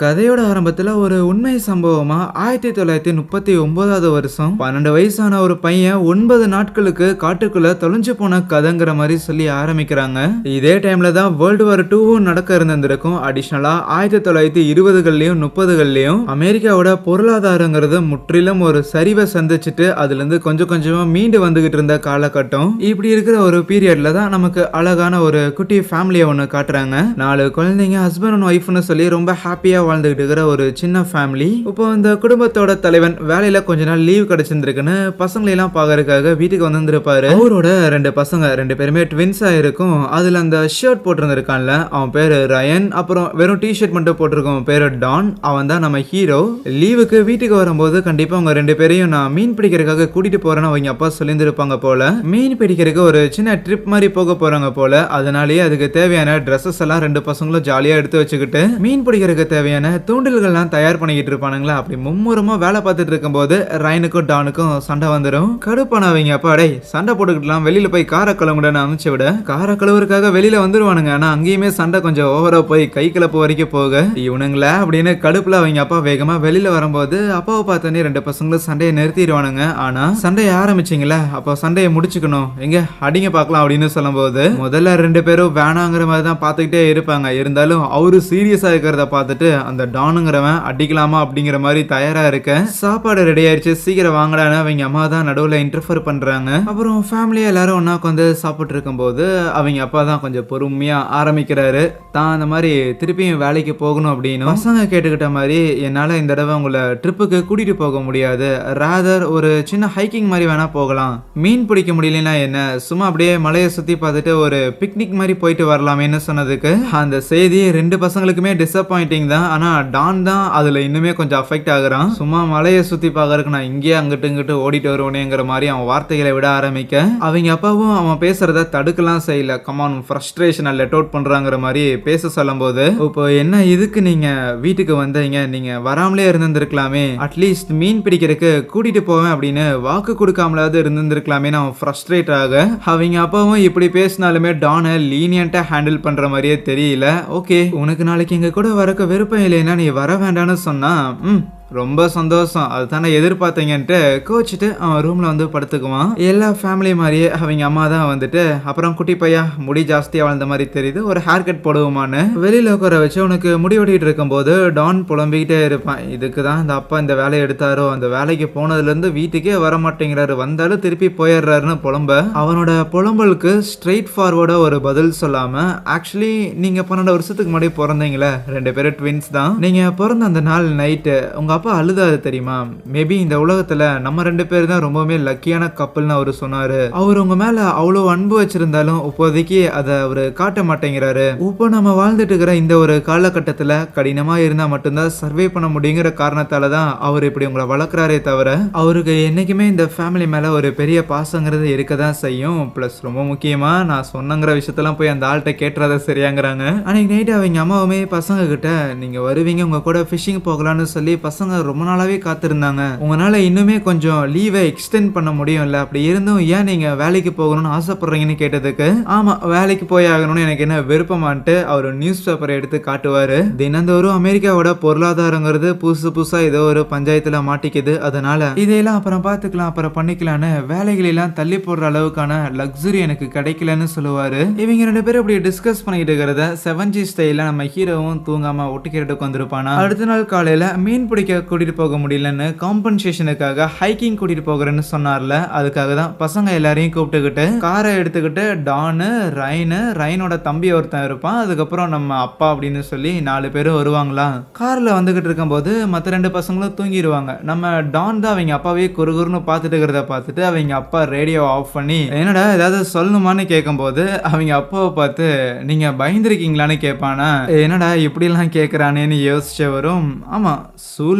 கதையோட ஆரம்பத்துல ஒரு உண்மை சம்பவமா ஆயிரத்தி தொள்ளாயிரத்தி முப்பத்தி ஒன்பதாவது வருஷம் பன்னெண்டு வயசான ஒரு பையன் ஒன்பது நாட்களுக்கு காட்டுக்குள்ள தொலைஞ்சு போன கதைங்கிற மாதிரி சொல்லி ஆரம்பிக்கிறாங்க. இதே டைம்ல தான் வேர்ல்டு வார் டூவும் நடக்க இருந்திருக்கும் அடிஷ்னலா ஆயிரத்தி தொள்ளாயிரத்தி இருபதுகள்லயும் முப்பதுகள்லயும் அமெரிக்காவோட பொருளாதாரங்கிறது முற்றிலும் ஒரு சரிவை சந்திச்சுட்டு அதுல இருந்து கொஞ்சம் கொஞ்சமா மீண்டு வந்துகிட்டு இருந்த காலகட்டம். இப்படி இருக்கிற ஒரு பீரியட்ல தான் நமக்கு அழகான ஒரு குட்டி ஃபேமிலியை ஒன்று காட்டுறாங்க. நாலு குழந்தைங்க ஹஸ்பண்ட் அண்ட் ஒய்ஃப்னு சொல்லி ரொம்ப ஹாப்பியா வாழ்ந்துகிட்டு இருக்கிற ஒரு சின்ன ஃபேமிலி இப்போ இந்த குடும்பத்தோட தலைவன் வேலையில கொஞ்ச நாள் லீவ் கிடைச்சிருந்துருக்குன்னு பசங்களை எல்லாம் பார்க்கறதுக்காக வீட்டுக்கு வந்திருப்பாரு அவரோட ரெண்டு பசங்க ரெண்டு பேருமே ட்வின்ஸா இருக்கும். அதுல அந்த ஷர்ட் போட்டிருந்திருக்கான்ல அவன் பேரு ரயன். அப்புறம் வெறும் டி ஷர்ட் மட்டும் போட்டிருக்கோம் பேரு டான். அவன் தான் நம்ம ஹீரோ லீவுக்கு வீட்டுக்கு வரும்போது கண்டிப்பா அவங்க ரெண்டு பேரையும் நான் மீன் பிடிக்கிறதுக்காக கூட்டிட்டு போறேன்னு அவங்க அப்பா சொல்லியிருந்திருப்பாங்க போல. மீன் பிடிக்கிறதுக்கு ஒரு சின்ன ட்ரிப் மாதிரி போக போறாங்க போல. அதனாலேயே அதுக்கு தேவையான ட்ரெஸ்ஸஸ் எல்லாம் ரெண்டு பசங்களும் ஜாலியா எடுத்து வச்சுக்கிட்டு மீன் பிடிக்கிறதுக்கு தேவையான தூண்டில்கள்லாம் தயார் பண்ணிக்கிட்டு இருப்பானுங்களா? அப்படி மும்முரமா வேலை பார்த்துட்டு இருக்கும்போது ரைனுக்கும் டானுக்கும் சண்டை வந்துடும் கடுப்பானவங்க அப்பா டே சண்டை போட்டுக்கிட்டலாம் வெளியில போய் காரை கழுவுங்கன்னு அனுப்பிச்சு விட. காரை கழுவுறதுக்காக வெளியில வந்துருவானுங்க. ஆனா அங்கேயுமே சண்டை கொஞ்சம் ஓவரா போய் கை கிளப்பு வரைக்கும் போக. இவனுங்களா? அப்படின்னு கடுப்புல அவங்க அப்பா வேகமா வெளியில வரும்போது அப்பாவை பார்த்தோன்னே ரெண்டு பசங்களும் சண்டையை நிறுத்திடுவானுங்க. ஆனா சண்டையை ஆரம்பிச்சிங்களா அப்போ சண்டையை முடிச்சுக்கணும். எங்க? அடிங்க பார்க்கலாம் அப்படின்னு சொல்லும்போது முதல்ல ரெண்டு பேரும் வேணாங்கிற மாதிரி தான் பார்த்துக்கிட்டே இருப்பாங்க. இருந்தாலும் அவரு சீரியஸா இருக்கிறத பார்த்துட்டு அந்த டானுங்கிறவன் அடிக்கலாமா அப்படிங்கிற மாதிரி தயாரா இருக்க சாப்பாடு ரெடி ஆயிடுச்சு. சீக்கிரம் வாங்கடான்னு அவங்க அம்மா தான் நடுவில் இன்டர்ஃபர் பண்றாங்க. அப்புறம் ஃபேமிலியா எல்லாரும் ஒன்றா உட்காந்து சாப்பிட்டு இருக்கும்போது அவங்க அப்பா தான் கொஞ்சம் பொறுமையா ஆரம்பிக்கிறாரு. தான் அந்த மாதிரி திருப்பியும் வேலைக்கு போகணும் அப்படின்னு. பசங்க கேட்டுக்கிட்ட மாதிரி என்னால இந்த தடவை உங்களை ட்ரிப்புக்கு கூட்டிட்டு போக முடியாது. ராதர் ஒரு சின்ன ஹைக்கிங் மாதிரி வேணா போகலாம். மீன் பிடிக்க முடியலன்னா என்ன? சும்மா அப்படியே மலையை சுத்தி பார்த்துட்டு ஒரு பிக்னிக் மாதிரி போயிட்டு வரலாமேன்னு சொன்னதுக்கு அந்த செய்தி ரெண்டு பசங்களுக்குமே டிசப்பாயிண்டிங் தான். ஆனால் டான் தான் அதில் இன்னுமே கொஞ்சம் அஃபெக்ட் ஆகுறான். சும்மா மலையை சுற்றி பார்க்கறதுக்கு நான் இங்கேயே அங்கிட்டு இங்கிட்டு ஓடிட்டு வருவனேங்கிற மாதிரி அவன் வார்த்தைகளை விட ஆரம்பிக்க. அவங்க அப்பாவும் அவன் பேசுறத தடுக்கலாம் செய்யல. கமான் ஃப்ரஸ்ட்ரேஷனை லெட் அவுட் பண்ணுறாங்கிற மாதிரி பேச சொல்லும்போது இப்போ என்ன இதுக்கு நீங்கள் வீட்டுக்கு வந்தீங்க? நீங்கள் வராமலே இருந்திருக்கலாமே. அட்லீஸ்ட் மீன் பிடிக்கிறதுக்கு கூட்டிகிட்டு போவேன் அப்படின்னு வாக்கு கொடுக்காமலாவது இருந்திருக்கலாமேன்னு அவன் ஃப்ரஸ்ட்ரேட் ஆக. அவங்க அப்பாவும் இப்படி பேசினாலுமே டானை லீனியண்ட்டாக ஹேண்டில் பண்ணுற மாதிரியே தெரியல. ஓகே உனக்கு நாளைக்கு இங்கே கூட வரக்க விருப்பம் இல்லைன்னா நீ வர வேண்டாம்னு சொன்னா ம் ரொம்ப சந்தோஷம். அதுதானே எதிர்பார்த்தீங்கன்ட்டு கோச்சிட்டு அவன் ரூமில் வந்து படுத்துக்குவான். எல்லா ஃபேமிலி மாதிரியே அவங்க அம்மா தான் வந்துட்டு அப்புறம் குட்டி பையா முடி ஜாஸ்தியாக வளர்ந்த மாதிரி தெரியுது ஒரு ஹேர் கட் போடுவோமான்னு. வெளியில் உட்கார வச்சு உனக்கு முடி வெட்டிட்டு இருக்கும்போது டான் புலம்பிக்கிட்டே இருப்பான். இதுக்கு தான் இந்த அப்பா இந்த வேலையை எடுத்தாரோ அந்த வேலைக்கு போனதுலேருந்து வீட்டுக்கே வர மாட்டேங்கிறாரு வந்தாலும் திருப்பி போயிடுறாருன்னு புலம்ப. அவனோட புலம்பலுக்கு ஸ்ட்ரெயிட் ஃபார்வர்டாக ஒரு பதில் சொல்லாமல் ஆக்சுவலி நீங்கள் பன்னெண்டு வருஷத்துக்கு முன்னாடி பிறந்தீங்களே. ரெண்டு பேரும் ட்வின்ஸ் தான். நீங்கள் பிறந்த அந்த நாள் நைட்டு உங்கள் அப்போ அழுதாது தெரியுமா? மேபி இந்த உலகத்துல நம்ம ரெண்டு பேர் தான் ரொம்பவுமே லக்கியான கப்பல்னு அவர் சொன்னாரு. அவர் உங்க மேல அவ்வளோ அன்பு வச்சிருந்தாலும் இப்போதைக்கு அதை அவர் காட்ட மாட்டேங்கிறாரு. இப்போ நம்ம வாழ்ந்துட்டு இருக்கிற இந்த ஒரு காலகட்டத்துல கடினமா இருந்தா மட்டும்தான் சர்வே பண்ண முடியுங்கிற காரணத்தால தான் அவர் இப்படி உங்களை வளர்க்குறாரே தவிர அவருக்கு என்னைக்குமே இந்த ஃபேமிலி மேல ஒரு பெரிய பாசங்கிறது இருக்க தான் செய்யும். ப்ளஸ் ரொம்ப முக்கியமா நான் சொன்னங்கிற விஷயத்தெல்லாம் போய் அந்த ஆள்கிட்ட கேட்டுறத சரியாங்கிறாங்க. அன்னைக்கு நைட்டு அவங்க அம்மாவுமே பசங்க கிட்ட நீங்க வருவீங்க உங்க கூட ஃபிஷிங் போகலான்னு சொல்லி பசங்க ரொம்ப நாளாவே காத்திருந்தாங்க. உங்களால இன்னுமே கொஞ்சம் லீவை எக்ஸ்டெண்ட் பண்ண முடியும்ல? அப்படி இருந்தும் ஏன் நீங்க வேலைக்கு போகணும்னு ஆசைப்படுறீங்கன்னு கேட்டதுக்கு? ஆமா வேலைக்கு போய் ஆகணும்னு எனக்கு என்ன விருப்பமான்ட்டு அவர் நியூஸ் பேப்பரை எடுத்து காட்டுவாரு. தினந்தோறும் அமெரிக்காவோட பொருளாதாரங்கிறது புதுசு புதுசா ஏதோ ஒரு பஞ்சாயத்துல மாட்டிக்குது. அதனால இதையெல்லாம் அப்புறம் பார்த்துக்கலாம் அப்புறம் பண்ணிக்கலான்னு வேலைகளை எல்லாம் தள்ளி போடுற அளவுக்கான லக்ஸுரி எனக்கு கிடைக்கலன்னு சொல்லுவாரு. இவங்க ரெண்டு பேரும் இப்படி டிஸ்கஸ் பண்ணிட்டு இருக்கிறத செவன் ஜி ஸ்டைல நம்ம ஹீரோவும் தூங்காம ஒட்டுக்கிறதுக்கு வந்திருப்பானா அடுத்த நாள் காலையில மீன் பிடிக்க கூட்டிகிட்டு போக முடியலன்னு காம்பன்சேஷனுக்காக ஹைக்கிங் கூட்டிட்டு போகிறேன்னு சொன்னார்ல. அதுக்காக தான் பசங்க எல்லாரையும் கூப்பிட்டுக்கிட்டு காரை எடுத்துக்கிட்டு டானு ரைனு ரைனோட தம்பி ஒருத்தன் இருப்பான். அதுக்கப்புறம் நம்ம அப்பா அப்படின்னு சொல்லி நாலு பேரும் வருவாங்களா? காரில் வந்துகிட்டு இருக்கும்போது மற்ற ரெண்டு பசங்களும் தூங்கிடுவாங்க நம்ம டான் தான் அவங்க அப்பாவே குறுகுறுன்னு பார்த்துட்டு இருக்கிறத பார்த்துட்டு அவங்க அப்பா ரேடியோ ஆஃப் பண்ணி என்னடா ஏதாவது சொல்லணுமான்னு கேட்கும்போது அவங்க அப்பாவை பார்த்து நீங்க பயந்துருக்கீங்களான்னு கேட்பானா? என்னடா இப்படிலாம் கேட்குறானேன்னு யோசிச்ச வரும். ஆமா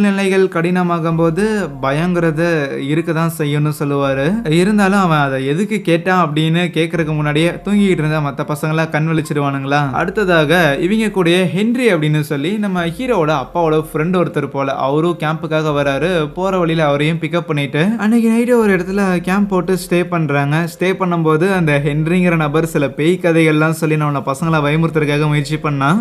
சூழ்நிலைகள் கடினமாகும் போது பயங்கிறது இருக்க தான் செய்யணும்னு சொல்லுவார். இருந்தாலும் அவன் அதை எதுக்கு கேட்டான் அப்படின்னு கேட்கறதுக்கு முன்னாடியே தூங்கிக்கிட்டு இருந்தா மற்ற பசங்களாம் கண் விழிச்சிடுவானுங்களா? அடுத்ததாக இவங்க கூட ஹென்றி அப்படின்னு சொல்லி நம்ம ஹீரோவோட அப்பாவோட ஃப்ரெண்ட் ஒருத்தர் போல அவரும் கேம்புக்காக வராரு. போற வழியில அவரையும் பிக்கப் பண்ணிட்டு அன்னைக்கு நைட்டு ஒரு இடத்துல கேம்ப் போட்டு ஸ்டே பண்றாங்க. ஸ்டே பண்ணும்போது அந்த ஹென்ரிங்கிற நபர் சில பேய் கதைகள்லாம் சொல்லி நம்ம பசங்களை பயமுறுத்துறதுக்காக முயற்சி பண்ணான்.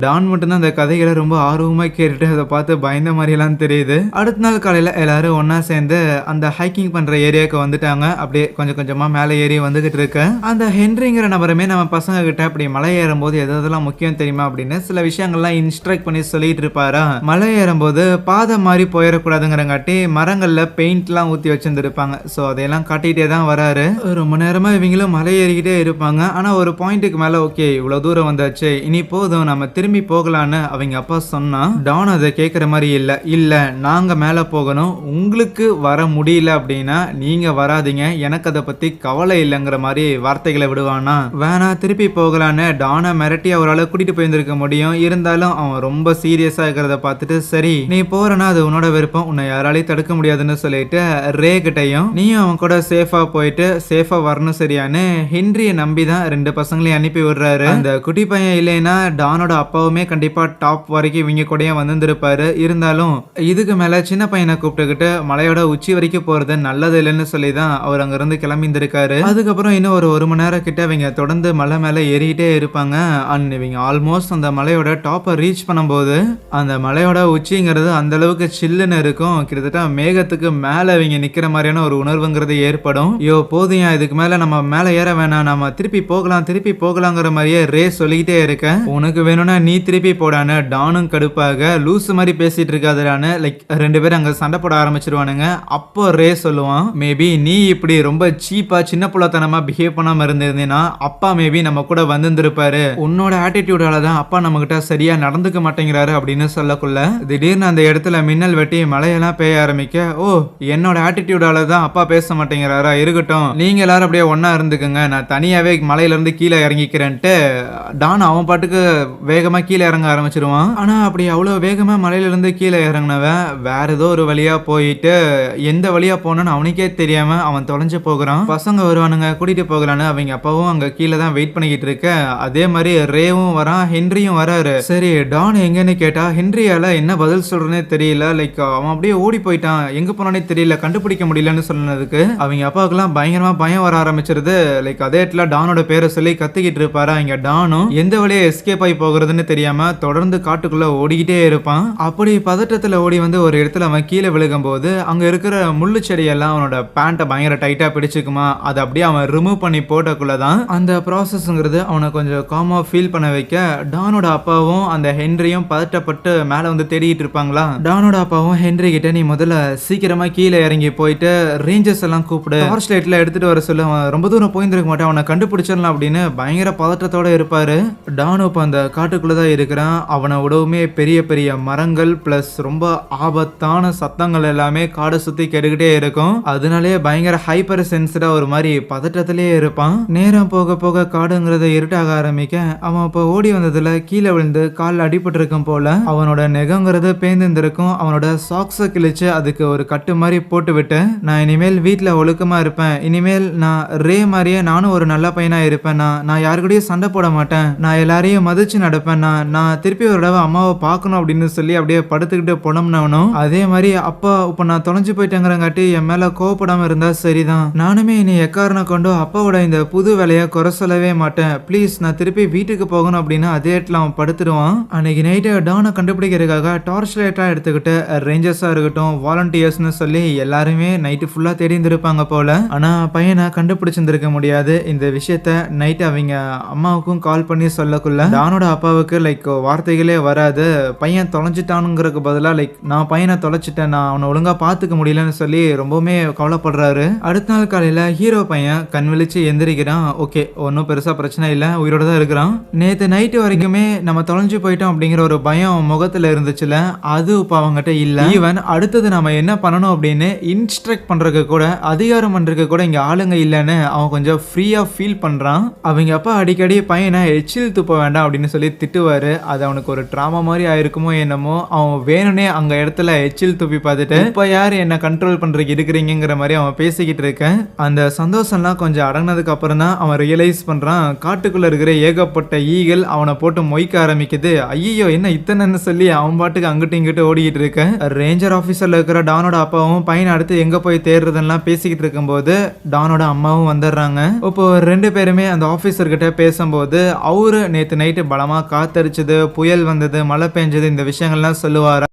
டான் மட்டும்தான் அந்த கதைகளை ரொம்ப ஆர்வமாக கேட்டுட்டு அதை பார்த்து பயந்த மாதிரியெல்லாம் தெரியுது. அடுத்த நாள் காலையில் எல்லாரும் ஒன்றா சேர்ந்து அந்த ஹைக்கிங் பண்ணுற ஏரியாவுக்கு வந்துட்டாங்க. அப்படியே கொஞ்சம் கொஞ்சமாக மேலே ஏறி வந்துகிட்டு இருக்கு. அந்த ஹென்ரிங்கிற நபருமே நம்ம பசங்க கிட்ட அப்படி மலை ஏறும்போது எது எதெல்லாம் முக்கியம் தெரியுமா? அப்படின்னு சில விஷயங்கள்லாம் இன்ஸ்ட்ரக்ட் பண்ணி சொல்லிட்டு இருப்பாரா? மலை ஏறும்போது பாதை மாதிரி போயிடக்கூடாதுங்கிறங்காட்டி மரங்களில் பெயிண்ட்லாம் ஊற்றி வச்சுருந்துருப்பாங்க. ஸோ அதையெல்லாம் காட்டிகிட்டே தான் வராரு. ரொம்ப நேரமாக இவங்களும் மலை ஏறிக்கிட்டே இருப்பாங்க. ஆனால் ஒரு பாயிண்ட்டுக்கு மேலே ஓகே இவ்வளோ தூரம் வந்தாச்சு. இனி போதும் நம்ம திரும்பி திரும்பி போகலான்னு அவங்க அப்பா சொன்னா டான் அதை கேட்குற மாதிரி இல்லை. இல்லை நாங்கள் மேலே போகணும். உங்களுக்கு வர முடியல அப்படின்னா நீங்கள் வராதீங்க. எனக்கு அதை பற்றி கவலை இல்லைங்கிற மாதிரி வார்த்தைகளை விடுவானா? வேணா திருப்பி போகலான்னு டானை மிரட்டி அவரால் கூட்டிகிட்டு போயிருந்திருக்க முடியும். இருந்தாலும் அவன் ரொம்ப சீரியஸாக இருக்கிறத பார்த்துட்டு சரி நீ போறனா அது உன்னோட விருப்பம். உன்னை யாராலையும் தடுக்க முடியாதுன்னு சொல்லிட்டு ரே கிட்டையும் நீயும் அவன் கூட சேஃபாக போயிட்டு சேஃபாக வரணும் சரியான்னு ஹென்ரியை நம்பி தான் ரெண்டு பசங்களையும் அனுப்பி விடுறாரு. அந்த குட்டி பையன் இல்லைன்னா டானோட அப்பாவுமே கண்டிப்பாக டாப் வரைக்கும் இவங்க கூடயே வந்திருப்பாரு இருந்தாலும் இதுக்கு மேலே சின்ன பையனை கூப்பிட்டுக்கிட்டு மலையோட உச்சி வரைக்கும் போகிறது நல்லது இல்லைன்னு சொல்லி தான் அவர் அங்கேருந்து கிளம்பி இருந்திருக்காரு அதுக்கப்புறம் இன்னும் ஒரு ஒரு மணி நேரம் கிட்ட அவங்க தொடர்ந்து மலை மேலே ஏறிக்கிட்டே இருப்பாங்க. அண்ட் இவங்க ஆல்மோஸ்ட் அந்த மலையோட டாப்பை ரீச் பண்ணும்போது அந்த மலையோட உச்சிங்கிறது அந்த அளவுக்கு சில்லுன்னு இருக்கும். கிட்டத்தட்ட மேகத்துக்கு மேலே இவங்க நிற்கிற மாதிரியான ஒரு உணர்வுங்கிறது ஏற்படும். ஐயோ போதும் இதுக்கு மேலே நம்ம மேலே ஏற வேணாம். நம்ம திருப்பி போகலாம் திருப்பி போகலாங்கிற மாதிரியே ரே சொல்லிக்கிட்டே இருக்கேன். உனக்கு வேணும்னா நீ திருப்பி போடான்னு டானும் கடுப்பாக லூஸ் மாதிரி பேசிட்டு இருக்காதுடான்னு லைக் ரெண்டு பேரும் அங்கே சண்டை போட ஆரம்பிச்சிருவானுங்க. அப்போ ரே சொல்லுவான் மேபி நீ இப்படி ரொம்ப சீப்பா சின்ன புள்ளத்தனமா பிஹேவ் பண்ணாம இருந்திருந்தீங்கன்னா அப்பா மேபி நம்ம கூட வந்திருந்திருப்பாரு. உன்னோட ஆட்டிடியூடால தான் அப்பா நம்ம கிட்ட சரியா நடந்துக்க மாட்டேங்கிறாரு அப்படின்னு சொல்லக்குள்ள திடீர்னு அந்த இடத்துல மின்னல் வெட்டி மழையெல்லாம் பெய்ய ஆரம்பிக்க ஓ என்னோட ஆட்டிடியூடால தான் அப்பா பேச மாட்டேங்கிறாரா இருக்கட்டும். நீங்க எல்லாரும் அப்படியே ஒன்னா இருந்துக்குங்க. நான் தனியாவே மலையில இருந்து கீழே இறங்கிக்கிறேன்ட்டு. டான் அவன் பாட்டுக்கு வேகமா கீழே இறங்க ஆரம்பிச்சிருவான். ஆனா அப்படி அவ்வளவு வேகமா மலையில இருந்து கீழே இறங்கினவன் வேற ஏதோ ஒரு வழியா போயிட்டு எந்த வழியா போனான்னு அவனுக்கே தெரியாம அவன் தொலைஞ்சு போகிறான். பசங்க வருவானுங்க கூட்டிட்டு போகலான்னு. அவங்க அப்பாவும் அங்க கீழே தான் வெயிட் பண்ணிக்கிட்டு இருக்க. அதே மாதிரி ரேவும் வரான் ஹென்ரியும் வராரு. சரி டான் எங்கன்னு கேட்டா ஹென்ரியால என்ன பதில் சொல்கிறனே தெரியல. லைக் அவன் அப்படியே ஓடி போயிட்டான். எங்க போனானே தெரியல கண்டுபிடிக்க முடியலன்னு சொன்னதுக்கு. அவங்க அப்பாவுக்குலாம் பயங்கரமா பயம் வர ஆரம்பிச்சிருது. லைக் அதே இடத்துல டானோட பேரை சொல்லி கத்துக்கிட்டு இருப்பாரு. இங்க டானும் எந்த வழியா எஸ்கேப் ஆகி போகிறதுன்னு தெரியாம தொடர்ந்து காட்டுக்குள்ள ஓடிக்கிட்டே இருப்பான். அப்படி பதட்டத்துல ஓடி வந்து ஒரு இடத்துல அவன் கீழே விழுகும்போது அங்க இருக்கிற முள்ளு செடியெல்லாம் அவனோட பேண்ட்டை பயங்கர டைட்டா பிடிச்சுக்குமா அதை அப்படியே அவன் ரிமூவ் பண்ணி போட்டக்குள்ள தான் அந்த ப்ராசஸ்ங்கிறது அவனை கொஞ்சம் காமா ஃபீல் பண்ண வைக்க டானோட அப்பாவும் அந்த ஹென்ரியும் பதட்டப்பட்டு மேல வந்து தேடிட்டு இருப்பாங்களா? டானோட அப்பாவும் ஹென்ரி கிட்ட நீ முதல்ல சீக்கிரமா கீழே இறங்கி போயிட்டு ரேஞ்சர்ஸ் எல்லாம் கூப்பிடு. டார்ச் லைட்ல எடுத்துட்டு வர சொல்ல. அவன் ரொம்ப தூரம் போயிருந்திருக்க மாட்டான். அவனை கண்டுபிடிச்சிடலாம் அப்படின்னு பயங்கர பதட்டத்தோட இருப்பாரு. டானோ இப்போ அந்த காட்டுக்குள்ள தான் இருக்கிறான். அவனை விடவுமே பெரிய பெரிய மரங்கள் ப்ளஸ் ரொம்ப ஆபத்தான சத்தங்கள் எல்லாமே காடை சுற்றி கேட்டுக்கிட்டே இருக்கும். அதனாலே பயங்கர ஹைப்பர் சென்சிடா ஒரு மாதிரி பதட்டத்திலேயே இருப்பான். நேரம் போக போக காடுங்கிறத இருட்டாக ஆரம்பிக்க அவன் இப்போ ஓடி வந்ததுல கீழே விழுந்து காலில் அடிபட்டிருக்கும் போல அவனோட நெகங்கிறது பேந்திருந்திருக்கும் அவனோட சாக்ஸை கிழிச்சு அதுக்கு ஒரு கட்டு மாதிரி போட்டு விட்டு நான் இனிமேல் வீட்டில் ஒழுக்கமாக இருப்பேன். இனிமேல் நான் ரே மாதிரியே நானும் ஒரு நல்ல பையனாக இருப்பேன். நான் நான் யாரு கூடயும் சண்டை போட மாட்டேன். நான் எல்லாரையும் மதிச்சு நடப்பேன். நான் நான் திருப்பி ஒரு தடவை அம்மாவை பார்க்கணும் அப்படின்னு சொல்லி அப்படியே படுத்துக்கிட்டு போனோம்னாவனும் அதே மாதிரி அப்பா இப்போ நான் தொலைஞ்சு போயிட்டேங்கிறங்காட்டி என் மேலே கோவப்படாமல் இருந்தால் சரிதான். நானுமே இனி எக்காரணம் கொண்டு அப்பாவோட இந்த புது வேலையை குறை சொல்லவே மாட்டேன். ப்ளீஸ் நான் திருப்பி வீட்டுக்கு போகணும் அப்படின்னு அதே இடத்துல அவன் படுத்துடுவான். அன்னைக்கு நைட்டு டானை கண்டுபிடிக்கிறதுக்காக டார்ச் லைட்டாக எடுத்துக்கிட்டு ரேஞ்சர்ஸாக இருக்கட்டும் வாலண்டியர்ஸ்னு சொல்லி எல்லாருமே நைட்டு ஃபுல்லாக தேடி இருந்திருப்பாங்க போல. ஆனால் பையனை கண்டுபிடிச்சிருந்திருக்க முடியாது. இந்த விஷயத்த நைட்டு அவங்க அம்மாவுக்கும் கால் பண்ணி சொல்லக்குள்ள டானோட அப்பாவுக்கு லைக் வார்த்தைகளே வராது. பையன் தொலைஞ்சிட்டானுங்கிறதுக்கு பதிலாக லைக் நான் பையனை தொலைச்சிட்டேன் நான் அவனை ஒழுங்காக பார்த்துக்க முடியலன்னு சொல்லி ரொம்பவுமே கவலைப்படுறாரு. அடுத்த நாள் காலையில் ஹீரோ பையன் கண் விழிச்சு எந்திரிக்கிறான். ஓகே ஒன்றும் பெருசாக பிரச்சனை இல்லை உயிரோட தான் இருக்கிறான். நேற்று நைட்டு வரைக்குமே நம்ம தொலைஞ்சு போயிட்டோம் அப்படிங்கிற ஒரு பயம் முகத்தில் இருந்துச்சுல அது இப்போ அவங்ககிட்ட இல்லை. ஈவன் அடுத்தது நம்ம என்ன பண்ணணும் அப்படின்னு இன்ஸ்ட்ரக்ட் பண்ணுறதுக்கு கூட அதிகாரம் பண்ணுறதுக்கு கூட இங்கே ஆளுங்க இல்லைன்னு அவன் கொஞ்சம் ஃப்ரீயாக ஃபீல் பண்ணுறான் அவங்க அப்பா அடிக்கடி பையனை எச்சில் துப்ப வேண்டாம் அப்படின்னு சொல்லி திட்டுவாரு அது அவனுக்கு ஒரு ட்ராமா மாதிரி ஆயிருக்குமோ என்னமோ அவன் வேணும்னே அங்கே இடத்துல எச்சில் துப்பி பார்த்துட்டு இப்போ யார் என்ன கண்ட்ரோல் பண்ணுறதுக்கு இருக்கிறீங்கிற மாதிரி அவன் பேசிக்கிட்டு இருக்கேன். அந்த சந்தோஷம்லாம் கொஞ்சம் அடங்கினதுக்கு அப்புறம் தான் அவன் ரியலைஸ் பண்ணுறான் காட்டுக்குள்ளே இருக்கிற ஏகப்பட்ட ஈகள் அவனை போட்டு மொய்க்க ஆரம்பிக்குது. ஐயோ என்ன இத்தனைன்னு சொல்லி அவன் பாட்டுக்கு அங்கிட்டு இங்கிட்டு ஓடிக்கிட்டு இருக்கேன் ரேஞ்சர் ஆஃபீஸரில் இருக்கிற டானோட அப்பாவும் பையனை அடுத்து எங்கே போய் தேடுறதெல்லாம் பேசிக்கிட்டு இருக்கும்போது டானோட அம்மாவும் வந்துடுறாங்க. இப்போ ரெண்டு பேருமே அந்த ஆஃபீஸர்கிட்ட பேசும்போது அவரு நேற்று நைட்டு பலமாக கார் காத்தரிச்சது புயல் வந்தது மழை பெஞ்சது இந்த விஷயங்கள்லாம் சொல்லுவாரா?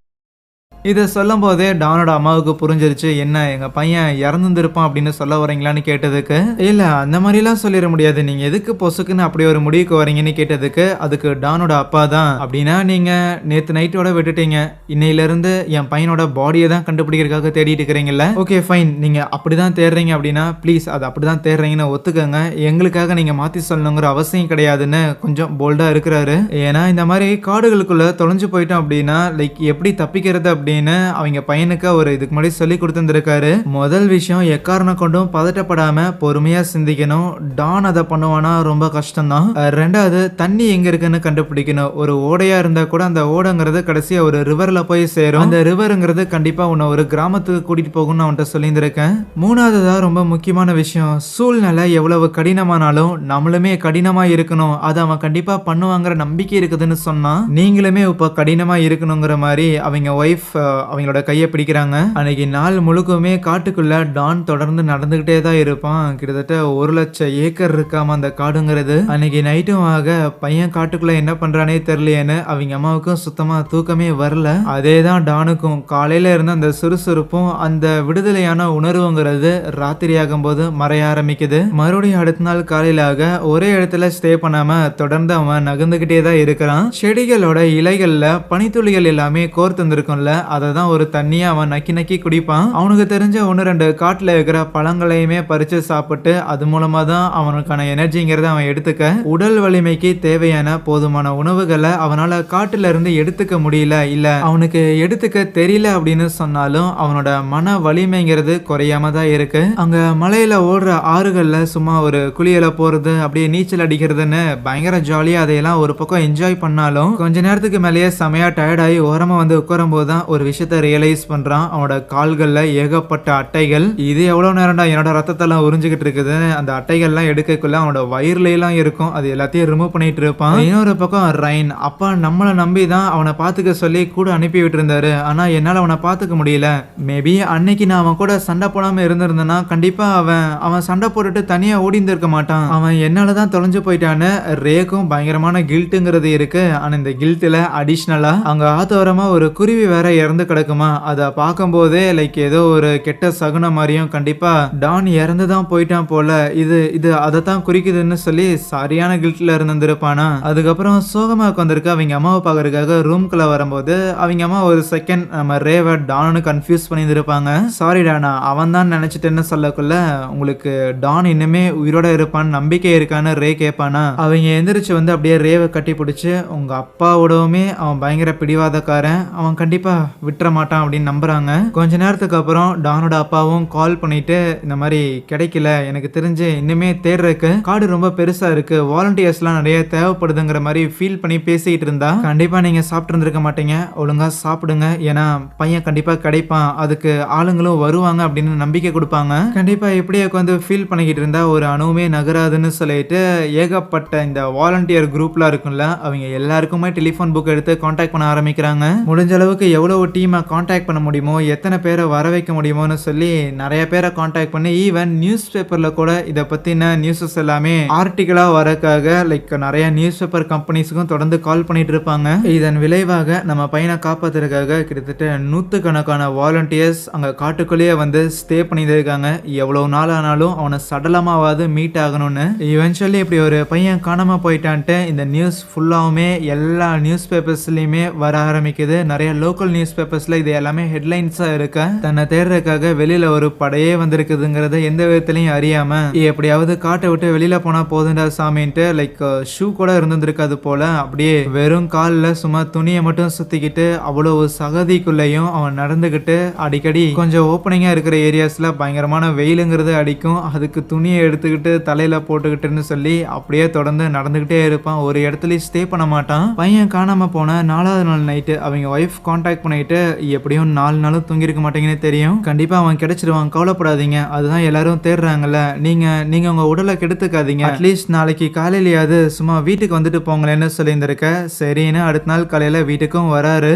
இதை சொல்லும் போதே டானோட அம்மாவுக்கு புரிஞ்சிருச்சு என்ன எங்கள் பையன் இறந்துருப்பான் அப்படின்னு சொல்ல வரீங்களான்னு கேட்டதுக்கு இல்லை அந்த மாதிரிலாம் சொல்லிட முடியாது. நீங்கள் எதுக்கு பொசுக்குன்னு அப்படி ஒரு முடிவுக்கு வரீங்கன்னு கேட்டதுக்கு அதுக்கு டானோட அப்பா தான். அப்படின்னா நீங்கள் நேற்று நைட்டோட விட்டுட்டீங்க. இன்னையிலேருந்து என் பையனோட பாடியை தான் கண்டுபிடிக்கிறதுக்காக தேடிட்டு இருக்கிறீங்கல்ல? ஓகே ஃபைன் நீங்கள் அப்படி தான் தேடுறீங்க அப்படின்னா ப்ளீஸ் அது அப்படிதான் தேடுறீங்கன்னு ஒத்துக்கங்க. எங்களுக்காக நீங்கள் மாற்றி சொல்லணுங்கிற அவசியம் கிடையாதுன்னு கொஞ்சம் போல்டாக இருக்கிறாரு. ஏன்னா இந்த மாதிரி காடுகளுக்குள்ளே தொலைஞ்சு போயிட்டோம் அப்படின்னா லைக் எப்படி தப்பிக்கிறது அப்படி அப்படின்னு அவங்க பையனுக்கு ஒரு இதுக்கு முன்னாடி சொல்லி கொடுத்துருந்துருக்காரு. முதல் விஷயம் எக்காரணம் கொண்டும் பதட்டப்படாம பொறுமையா சிந்திக்கணும். டான் அதை பண்ணுவானா ரொம்ப கஷ்டம்தான். ரெண்டாவது தண்ணி எங்க இருக்குன்னு கண்டுபிடிக்கணும். ஒரு ஓடையா இருந்தா கூட அந்த ஓடைங்கிறது கடைசியா ஒரு ரிவர்ல போய் சேரும். அந்த ரிவருங்கிறது கண்டிப்பா உன்னை ஒரு கிராமத்துக்கு கூட்டிட்டு போகும்னு அவன்கிட்ட சொல்லியிருந்திருக்கேன். மூணாவதா ரொம்ப முக்கியமான விஷயம் சூழ்நிலை எவ்வளவு கடினமானாலும் நம்மளுமே கடினமா இருக்கணும். அதை அவன் கண்டிப்பா பண்ணுவாங்கிற நம்பிக்கை இருக்குதுன்னு சொன்னா நீங்களுமே இப்போ கடினமா இருக்கணுங்கிற மாதிரி அவங்க ஒய்ஃப் அவங்களோட கையை பிடிக்கிறாங்க. அன்னைக்கு நாள் முழுக்கவுமே காட்டுக்குள்ள டான் தொடர்ந்து நடந்துகிட்டே தான் இருப்பான். கிட்டத்தட்ட ஒரு லட்சம் ஏக்கர் இருக்காம அந்த காடுங்கிறது. அன்னைக்கு நைட்டும் ஆக பையன் காட்டுக்குள்ள என்ன பண்றானே தெரியலையேன்னு அவங்க அம்மாவுக்கும் சுத்தமா தூக்கமே வரல. அதே தான் டானுக்கும் காலையில இருந்த அந்த சுறுசுறுப்பும் அந்த விடுதலையான உணர்வுங்கிறது ராத்திரி ஆகும்போது மறைய ஆரம்பிக்குது. மறுபடியும் அடுத்த நாள் காலையிலாக ஒரே இடத்துல ஸ்டே பண்ணாம தொடர்ந்து அவன் நகர்ந்துகிட்டே தான் இருக்கிறான். செடிகளோட இலைகள்ல பனித்துளிகள் எல்லாமே கோர்த்து வந்திருக்கும்ல அதை தான் ஒரு தண்ணியை அவன் நக்கி நக்கி குடிப்பான். அவனுக்கு தெரிஞ்ச ஒன்று ரெண்டு காட்டில் இருக்கிற பழங்களையுமே பறித்து சாப்பிட்டு அது மூலமாக தான் அவனுக்கான எனர்ஜிங்கிறத அவன் எடுத்துக்க. உடல் வலிமைக்கு தேவையான போதுமான உணவுகளை அவனால் காட்டில் இருந்து எடுத்துக்க முடியல இல்லை அவனுக்கு எடுத்துக்க தெரியல அப்படின்னு சொன்னாலும் அவனோட மன வலிமைங்கிறது குறையாம தான் இருக்கு. அங்கே மலையில் ஓடுற ஆறுகளில் சும்மா ஒரு குளியலை போகிறது அப்படியே நீச்சல் அடிக்கிறதுன்னு பயங்கர ஜாலியாக அதையெல்லாம் ஒரு பக்கம் என்ஜாய் பண்ணாலும் கொஞ்ச நேரத்துக்கு மேலேயே செமையாக டயர்டாகி ஓரமாக வந்து உட்காரும் போது தான் ஒரு ஒரு விஷயத்த ரியலைஸ் பண்ணுறான் அவனோட கால்களில் ஏகப்பட்ட அட்டைகள். இது எவ்வளோ நேரம்டா என்னோட ரத்தத்தெல்லாம் உறிஞ்சிக்கிட்டு இருக்குது? அந்த அட்டைகள்லாம் எடுக்கக்குள்ள அவனோட வயிறுலாம் இருக்கும். அது எல்லாத்தையும் ரிமூவ் பண்ணிட்டு இருப்பான். இன்னொரு பக்கம் ரைன் அப்பா நம்மளை நம்பி தான் அவனை பார்த்துக்க சொல்லி கூட அனுப்பி விட்டுருந்தாரு. ஆனால் என்னால் அவனை பார்த்துக்க முடியல. மேபி அன்னைக்கு நான் அவன் கூட சண்டை போடாமல் இருந்திருந்தேன்னா கண்டிப்பாக அவன் அவன் சண்டை போட்டுட்டு தனியாக ஓடி மாட்டான். அவன் என்னால் தான் தொலைஞ்சு போயிட்டான்னு ரேக்கும் பயங்கரமான கில்ட்டுங்கிறது இருக்கு. ஆனால் இந்த கில்ட்டில் அடிஷ்னலாக அங்கே ஆத்தோரமாக ஒரு குருவி வேற இறந்து கிடக்குமா? அதை பார்க்கும்போதே லைக் ஏதோ ஒரு கெட்ட சகுனம் மாதிரியும் கண்டிப்பாக டான் இறந்து தான் போயிட்டான் போல. இது இது அதை தான் குறிக்குதுன்னு சொல்லி சரியான கில்ட்டில் இருந்திருப்பானா? அதுக்கப்புறம் சோகமாக உட்காந்துருக்கு அவங்க அம்மாவை பார்க்கறதுக்காக ரூம்குள்ளே வரும்போது அவங்க அம்மா ஒரு செகண்ட் நம்ம ரேவை டான்னு கன்ஃபியூஸ் பண்ணியிருந்திருப்பாங்க. சாரி டானா அவன் தான் நினச்சிட்டேன்னு சொல்லக்குள்ள உங்களுக்கு டான் இன்னுமே உயிரோட இருப்பான்னு நம்பிக்கை இருக்கான்னு ரே கேட்பானா? அவங்க எந்திரிச்சு வந்து அப்படியே ரேவை கட்டி பிடிச்சி உங்கள் அப்பாவோடவுமே அவன் பயங்கர பிடிவாதக்காரன். அவன் கண்டிப்பாக விட்டுற மாட்டான் அப்படின்னு நம்புறாங்க. கொஞ்ச நேரத்துக்கு அப்புறம் டானோட அப்பாவும் கால் பண்ணிட்டு இந்த மாதிரி கிடைக்கல எனக்கு தெரிஞ்சு இன்னுமே தேடுறதுக்கு காடு ரொம்ப பெருசா இருக்கு. வாலண்டியர்ஸ்லாம் நிறைய தேவைப்படுதுங்கிற மாதிரி ஃபீல் பண்ணி பேசிக்கிட்டு இருந்தா கண்டிப்பா நீங்க சாப்பிட்டு இருந்திருக்க மாட்டீங்க. ஒழுங்கா சாப்பிடுங்க. ஏன்னா பையன் கண்டிப்பா கிடைப்பான். அதுக்கு ஆளுங்களும் வருவாங்க அப்படின்னு நம்பிக்கை கொடுப்பாங்க. கண்டிப்பா இப்படியே உட்காந்து ஃபீல் பண்ணிக்கிட்டு இருந்தா ஒரு அணுவுமே நகராதுன்னு சொல்லிட்டு ஏகப்பட்ட இந்த வாலண்டியர் குரூப்லாம் இருக்கும்ல அவங்க எல்லாருக்குமே டெலிஃபோன் புக் எடுத்து காண்டாக்ட் பண்ண ஆரம்பிக்கிறாங்க. முடிஞ்ச அளவுக்கு எவ்வளவு டீமை காண்டாக்ட் பண்ண முடியுமோ எத்தனை பேரை வர வைக்க முடியுமோன்னு சொல்லி நிறைய பேரை காண்டாக்ட் பண்ணி ஈவன் நியூஸ் பேப்பரில் கூட இதை பற்றின நியூஸஸ் எல்லாமே ஆர்டிக்கலாக வரக்காக லைக் நிறைய நியூஸ் பேப்பர் கம்பெனிஸுக்கும் தொடர்ந்து கால் பண்ணிட்டு இருப்பாங்க. இதன் விளைவாக நம்ம பையனை காப்பாத்துறதுக்காக கிட்டத்தட்ட நூற்றுக்கணக்கான வாலண்டியர்ஸ் அங்கே காட்டுக்குள்ளேயே வந்து ஸ்டே பண்ணியிருக்காங்க இருக்காங்க. நாள் ஆனாலும் அவனை சடலமாவது மீட் ஆகணும்னு. இவென்ச்சுவலி இப்படி ஒரு பையன் காணாமல் போயிட்டான்ட்டு இந்த நியூஸ் ஃபுல்லாவுமே எல்லா நியூஸ் பேப்பர்ஸ்லேயுமே வர ஆரம்பிக்குது. நிறைய லோக்கல் நியூஸ் பேப்பர்ஸ்ல இது எல்லாமே ஹெட்லைன்ஸா இருக்க. தன்னை தேடுறதுக்காக வெளியில ஒரு படையே வந்திருக்குதுங்கிறத எந்த விதத்திலையும் அறியாம எப்படியாவது காட்டை விட்டு வெளியில போனா போதுண்டா சாமின்ட்டு லைக் ஷூ கூட இருந்திருக்காது போல. அப்படியே வெறும் காலில் சும்மா துணியை மட்டும் சுத்திக்கிட்டு அவ்வளவு சகதிக்குள்ளேயும் அவன் நடந்துகிட்டு அடிக்கடி கொஞ்சம் ஓப்பனிங்கா இருக்கிற ஏரியாஸ்ல பயங்கரமான வெயிலுங்கிறது அடிக்கும். அதுக்கு துணியை எடுத்துக்கிட்டு தலையில போட்டுக்கிட்டுன்னு சொல்லி அப்படியே தொடர்ந்து நடந்துகிட்டே இருப்பான். ஒரு இடத்துலயும் ஸ்டே பண்ண மாட்டான். பையன் காணாம போன நாலாவது நாள் நைட்டு அவங்க ஒய்ஃப் காண்டாக்ட் பண்ண ஆகிட்டு எப்படியும் நாலு நாளும் தூங்கியிருக்க மாட்டீங்கன்னு தெரியும். கண்டிப்பாக அவன் கிடைச்சிருவான். கவலைப்படாதீங்க. அதுதான் எல்லாரும் தேடுறாங்கல்ல. நீங்கள் நீங்கள் உங்கள் உடலை கெடுத்துக்காதீங்க. அட்லீஸ்ட் நாளைக்கு காலையிலேயாவது சும்மா வீட்டுக்கு வந்துட்டு போங்களேன்னு சொல்லியிருந்திருக்க. சரின்னு அடுத்த நாள் காலையில் வீட்டுக்கும் வராரு.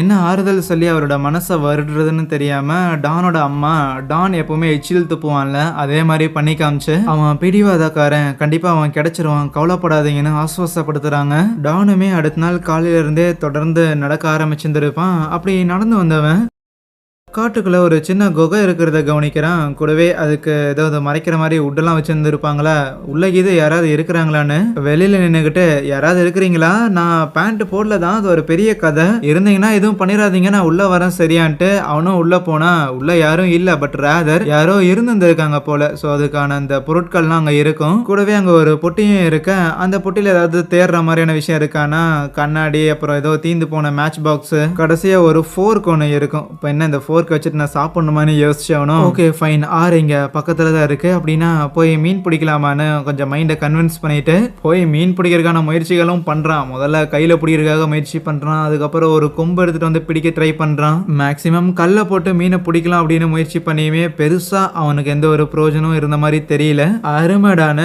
என்ன ஆறுதல் சொல்லி அவரோட மனசை வருடுறதுன்னு தெரியாமல் டானோட அம்மா டான் எப்போவுமே எச்சில் துப்புவான்ல அதே மாதிரி பண்ணி காமிச்சு அவன் பிடிவாதக்காரன். கண்டிப்பாக அவன் கிடைச்சிருவான். கவலைப்படாதீங்கன்னு ஆஸ்வாசப்படுத்துகிறாங்க டானுமே அடுத்த நாள் காலையிலேருந்தே தொடர்ந்து நடக்க ஆரம்பிச்சிருந்திருப்பான். அப்படி அப்படி நடந்து வந்தவன் காட்டுக்குள்ளே ஒரு சின்ன குகை இருக்கிறத கவனிக்கிறான். கூடவே அதுக்கு ஏதாவது மறைக்கிற மாதிரி உட்டெல்லாம் வச்சுருந்துருப்பாங்களா? உள்ள கீது யாராவது இருக்கிறாங்களான்னு வெளியில் நின்றுக்கிட்டு யாராவது இருக்கிறீங்களா? நான் பேண்ட் போடல தான் அது ஒரு பெரிய கதை. இருந்தீங்கன்னா எதுவும் பண்ணிடாதீங்க நான் உள்ளே வரேன் சரியான்ட்டு. அவனும் உள்ளே போனால் உள்ளே யாரும் இல்லை பட் ரேதர் யாரோ இருந்துருக்காங்க போல. ஸோ அதுக்கான அந்த பொருட்கள்லாம் அங்கே இருக்கும். கூடவே அங்கே ஒரு பொட்டியும் இருக்க. அந்த பொட்டியில் ஏதாவது தேடுற மாதிரியான விஷயம் இருக்கானா? கண்ணாடி அப்புறம் ஏதோ தீந்து போன மேட்ச் பாக்ஸு கடைசியாக ஒரு ஃபோர்க் ஒன்று இருக்கும். இப்போ என்ன இந்த நெட்ஒர்க் வச்சுட்டு நான் சாப்பிட்ணுமான்னு யோசிச்சவனும் ஓகே ஃபைன் ஆறு இங்கே பக்கத்தில் தான் இருக்குது அப்படின்னா போய் மீன் பிடிக்கலாமான்னு கொஞ்சம் மைண்டை கன்வின்ஸ் பண்ணிட்டு போய் மீன் பிடிக்கிறதுக்கான முயற்சிகளும் பண்ணுறான் முதல்ல கையில் பிடிக்கிறதுக்காக முயற்சி பண்ணுறான் அதுக்கப்புறம் ஒரு கொம்பு எடுத்துகிட்டு வந்து பிடிக்க ட்ரை பண்ணுறான் மேக்ஸிமம் கல்லை போட்டு மீனை பிடிக்கலாம் அப்படின்னு முயற்சி பண்ணியுமே பெருசாக அவனுக்கு எந்த ஒரு பிரயோஜனம் இருந்த மாதிரி தெரியல. அருமடான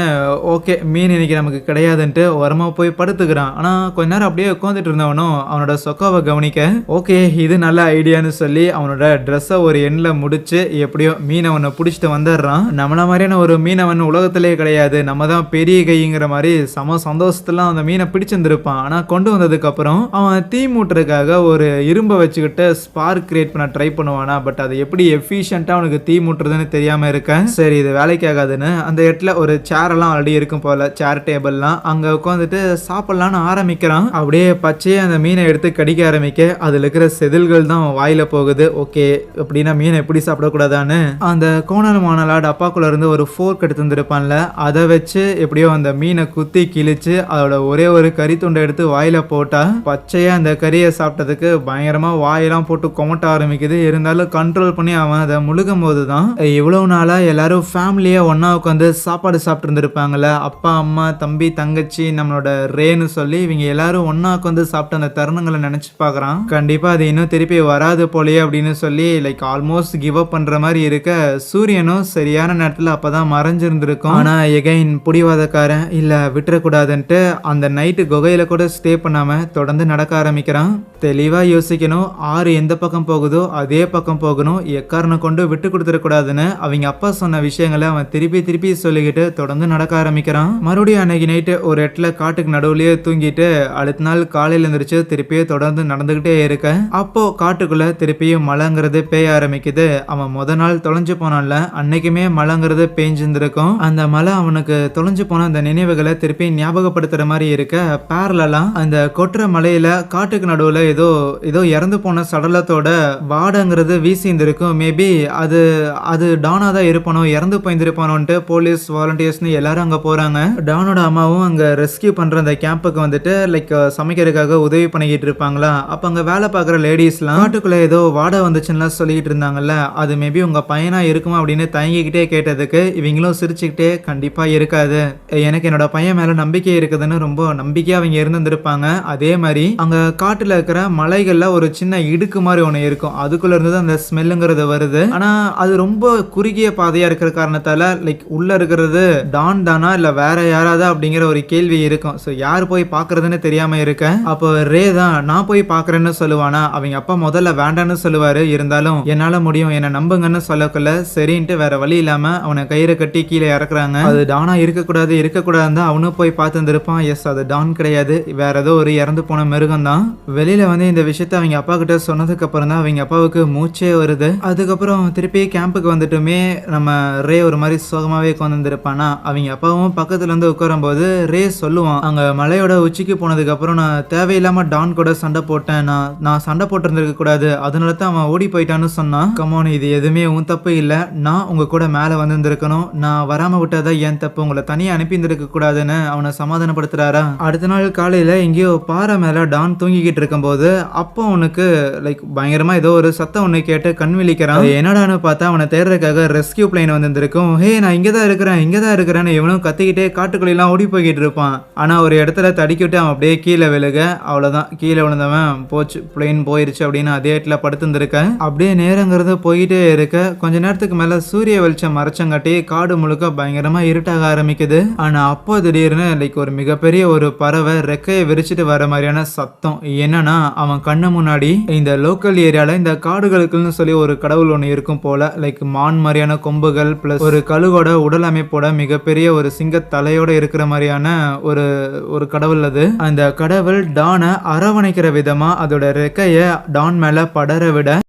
ஓகே மீன் இன்னைக்கு நமக்கு கிடையாதுன்ட்டு உரமாக போய் படுத்துக்கிறான். ஆனால் கொஞ்ச நேரம் அப்படியே உட்காந்துட்டு இருந்தவனும் அவனோட சொக்காவை கவனிக்க ஓகே இது நல்ல ஐடியான்னு சொல்லி அவனோட ட்ரெஸ்ஸை ஒரு எண்ணில் முடிச்சு எப்படியோ மீனவனை பிடிச்சிட்டு வந்துடுறான். நம்மள மாதிரியான ஒரு மீனவன் உலகத்திலே கிடையாது. நம்ம தான் பெரிய கைங்கிற மாதிரி சம சந்தோஷத்துல அந்த மீனை பிடிச்சிருந்துருப்பான். ஆனால் கொண்டு வந்ததுக்கப்புறம் அவன் தீ மூட்டுறதுக்காக ஒரு இரும்பை வச்சுக்கிட்டு ஸ்பார்க் கிரியேட் பண்ண ட்ரை பண்ணுவானா. பட் அது எப்படி எஃபிஷியண்ட்டாக அவனுக்கு தீ மூட்டுறதுன்னு தெரியாமல் இருக்கேன். சரி இது வேலைக்கு ஆகாதுன்னு அந்த இடத்துல ஒரு சேர் எல்லாம் ஆல்ரெடி இருக்கும் போல. சேர் டேபிள்லாம் அங்கே உட்காந்துட்டு சாப்பிட்லான்னு ஆரம்பிக்கிறான். அப்படியே பச்சையே அந்த மீனை எடுத்து கடிக்க ஆரம்பிக்க அதில் இருக்கிற செதில்கள் தான் வாயில் போகுது. ஓகே அப்படின்னா மீனை எப்படி சாப்பிடக்கூடாதான்னு அந்த கோணல் மானலாட் அப்பாக்குள்ள இருந்து ஒரு ஃபோர்க் எடுத்து வந்திருப்பான்ல அதை வச்சு எப்படியோ அந்த மீனை குத்தி கிழிச்சு அதோட ஒரே ஒரு கறி துண்டை எடுத்து வாயில போட்டா பச்சையா அந்த கறியை சாப்பிட்டதுக்கு பயங்கரமா வாயெல்லாம் போட்டு கொமட்ட ஆரம்பிக்குது. இருந்தாலும் கண்ட்ரோல் பண்ணி அவன் அதை முழுகும் போது தான் இவ்வளவு நாளா எல்லாரும் ஃபேமிலியா ஒன்னா உட்காந்து சாப்பாடு சாப்பிட்டு இருந்திருப்பாங்கல்ல அப்பா அம்மா தம்பி தங்கச்சி நம்மளோட ரேன்னு சொல்லி இவங்க எல்லாரும் ஒன்னா உட்காந்து சாப்பிட்ட அந்த தருணங்களை நினைச்சு பாக்குறான் கண்டிப்பா அது இன்னும் திருப்பி வராது போலயே அப்படின்னு சொல்லி லைக் ஆல்மோஸ்ட் கிவ் அப் பண்ணுற மாதிரி இருக்க சூரியனும் சரியான நேரத்தில் அப்போ தான் மறைஞ்சிருந்துருக்கும். ஆனால் எகைன் புடிவாதக்காரன் இல்லை விட்டுறக்கூடாதுன்ட்டு அந்த நைட்டு குகையில் கூட ஸ்டே பண்ணாமல் தொடர்ந்து நடக்க ஆரம்பிக்கிறான். தெளிவாக யோசிக்கணும் ஆறு எந்த பக்கம் போகுதோ அதே பக்கம் போகணும். எக்காரணம் கொண்டு விட்டு கொடுத்துடக்கூடாதுன்னு அவங்க அப்பா சொன்ன விஷயங்களை அவன் திருப்பி திருப்பி சொல்லிக்கிட்டு தொடர்ந்து நடக்க ஆரம்பிக்கிறான். மறுபடியும் அன்னைக்கு நைட்டு ஒரு இடத்துல காட்டுக்கு நடுவுலயே தூங்கிட்டு அடுத்த நாள் காலையில் எழுந்திரிச்சு திருப்பியே தொடர்ந்து நடந்துக்கிட்டே இருக்க. அப்போ காட்டுக்குள்ள திருப்பியும் மழைங்கிறது பெய்ய ஆரம்பிக்குது. அவன் முத நாள் தொலைஞ்சு போனான்ல அன்னைக்குமே மழைங்கிறது பேஞ்சிருந்திருக்கும். அந்த மழை அவனுக்கு தொலைஞ்சு போன அந்த நினைவுகளை திருப்பி ஞாபகப்படுத்துற மாதிரி இருக்க பேரலாம் அந்த கொட்டுற மலையில காட்டுக்கு நடுவுல ஏதோ ஏதோ இறந்து போன சடலத்தோட வாடங்கிறது வீசியிருந்திருக்கும் மேபி அது அது டானா தான் இருப்பானோ இறந்து போயிருந்திருப்பானோன்ட்டு போலீஸ் வாலண்டியர்ஸ்னு எல்லாரும் அங்க போறாங்க. டானோட அம்மாவும் அங்க ரெஸ்கியூ பண்ற அந்த கேம்புக்கு வந்துட்டு லைக் சமைக்கிறதுக்காக உதவி பண்ணிக்கிட்டு இருப்பாங்களா? அப்ப அங்க வேலை பார்க்குற லேடிஸ்லாம் காட்டுக்குள்ள ஏதோ வாடை வந்துச்சுன்னுலாம் சொல்லிக்கிட்டு இருந்தாங்கல்ல அது மேபி உங்க பையனா இருக்குமா அப்படின்னு தயங்கிக்கிட்டே கேட்டதுக்கு இவங்களும் சிரிச்சுக்கிட்டே கண்டிப்பா இருக்காது. எனக்கு என்னோட பையன் மேல நம்பிக்கை இருக்குதுன்னு ரொம்ப நம்பிக்கையாக அவங்க இருந்திருப்பாங்க அதே மாதிரி அங்க காட்டுல இருக்கிற மலைகள்ல ஒரு சின்ன இடுக்கு மாதிரி ஒண்ணு இருக்கும். அதுக்குள்ள இருந்து தான் அந்த ஸ்மெல்லுங்கிறது வருது. ஆனா அது ரொம்ப குறுகிய பாதையா இருக்கிற காரணத்தால லைக் உள்ள இருக்கிறது டான் தானா இல்ல வேற யாராவது அப்படிங்கிற ஒரு கேள்வி இருக்கும். ஸோ யார் போய் பாக்குறதுன்னு தெரியாம இருக்கேன் அப்போ ரே தான் நான் போய் பார்க்குறேன்னு சொல்லுவானா? அவங்க அப்பா முதல்ல வேண்டான்னு சொல்லுவாரு இருந்தாலும் என்னால முடியும். என்ன நம்புங்கன்னு சொல்லக்குள்ள சரின்ட்டு வேற வழி இல்லாம அவனை கயிறை கட்டி கீழே இறக்குறாங்க. அது டானா இருக்கக்கூடாது இருக்கக்கூடாதுன்னு தான் அவனும் போய் பார்த்துருந்துருப்பான். எஸ் அது டான் கிடையாது. வேற ஏதோ ஒரு இறந்து போன மிருகம் தான். வெளியில வந்து இந்த விஷயத்த அவங்க அப்பா கிட்ட சொன்னதுக்கு அப்புறம் தான் அவங்க அப்பாவுக்கு மூச்சே வருது. அதுக்கப்புறம் திருப்பி கேம்புக்கு வந்துட்டுமே நம்ம ரே ஒரு மாதிரி சோகமாவே உட்காந்துருப்பானா அவங்க அப்பாவும் பக்கத்துல இருந்து உட்காரும்போது ரே சொல்லுவான் அங்க மலையோட உச்சிக்கு போனதுக்கு அப்புறம் நான் தேவையில்லாம டான் கூட சண்டை போட்டேன். நான் நான் சண்டை போட்டிருந்திருக்க கூடாது அதனால தான் அவன் ஓடி போய் போயிட்டான்னு சொன்னா கமோன் இது எதுவுமே உன் தப்பு இல்ல. நான் உங்க கூட மேல வந்திருந்திருக்கணும். நான் வராம விட்டதா என் தப்பு. உங்களை தனியா அனுப்பி இருந்திருக்க கூடாதுன்னு அவனை சமாதானப்படுத்துறாரா? அடுத்த நாள் காலையில எங்கேயோ பாறை மேல டான் தூங்கிக்கிட்டு இருக்கும்போது அப்போ அவனுக்கு லைக் பயங்கரமா ஏதோ ஒரு சத்தம் ஒண்ணு கேட்டு கண் விழிக்கிறான். என்னடான்னு பார்த்தா அவனை தேடுறதுக்காக ரெஸ்கியூ பிளைன் வந்திருக்கும் ஹே நான் இங்கே தான் இருக்கிறேன் இங்கே தான் இருக்கிறேன்னு இவனும் கத்திக்கிட்டே காட்டுக்குள்ளெல்லாம் ஓடி போய்கிட்டு இருப்பான். ஆனா ஒரு இடத்துல தடிக்கிட்டு அவன் அப்படியே கீழே விழுக. அவ்வளவுதான். கீழே விழுந்தவன் போச்சு பிளைன் போயிருச்சு அப்படின்னு அதே இடத்துல படுத்துருந்துருக்கேன் அப்படியே நேரங்கிறது போயிட்டே இருக்க. கொஞ்ச நேரத்துக்கு மேல சூரிய வெளிச்சம் மறைச்சங்காட்டி காடு முழுக்க பயங்கரமா இருட்டாக ஆரம்பிக்குது. ஆனா அப்போ திடீர்னு லைக் ஒரு மிகப்பெரிய ஒரு பறவை ரெக்கையை விரிச்சிட்டு வர மாதிரியான சத்தம். என்னன்னா அவன் கண்ணு முன்னாடி இந்த லோக்கல் ஏரியால இந்த காடுகளுக்குன்னு சொல்லி ஒரு கடவுள் ஒன்று இருக்கும் போல லைக் மான் மாதிரியான கொம்புகள் பிளஸ் ஒரு கழுகோட உடல் அமைப்போட மிகப்பெரிய ஒரு சிங்க தலையோட இருக்கிற மாதிரியான ஒரு ஒரு கடவுள் அது. அந்த கடவுள் டானை அரவணைக்கிற விதமா அதோட ரெக்கையை டான் மேல படர விட